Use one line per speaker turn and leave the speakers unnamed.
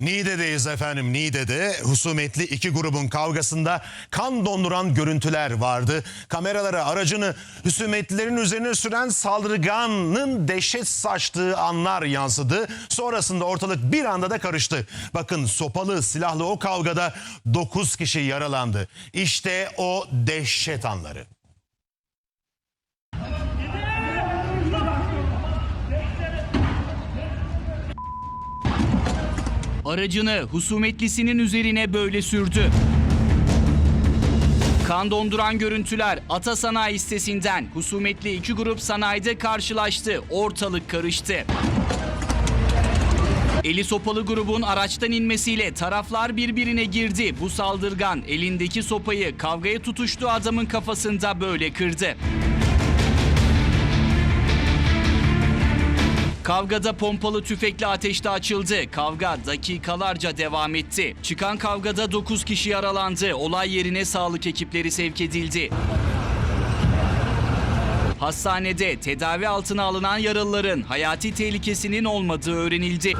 Niğde'deyiz efendim Niğde'de husumetli iki grubun kavgasında kan donduran görüntüler vardı. Kameralara aracını husumetlilerin üzerine süren saldırganın dehşet saçtığı anlar yansıdı. Sonrasında ortalık bir anda da karıştı. Bakın sopalı silahlı o kavgada 9 kişi yaralandı. İşte o dehşet anları.
Aracını husumetlisinin üzerine böyle sürdü. Kan donduran görüntüler Ata Sanayi sitesinden husumetli iki grup sanayide karşılaştı. Ortalık karıştı. Eli sopalı grubun araçtan inmesiyle taraflar birbirine girdi. Bu saldırgan elindeki sopayı kavgaya tutuştuğu adamın kafasında böyle kırdı. Kavgada pompalı tüfekle ateşte açıldı. Kavga dakikalarca devam etti. Çıkan kavgada 9 kişi yaralandı. Olay yerine sağlık ekipleri sevk edildi. Hastanede tedavi altına alınan yaralıların hayati tehlikesinin olmadığı öğrenildi.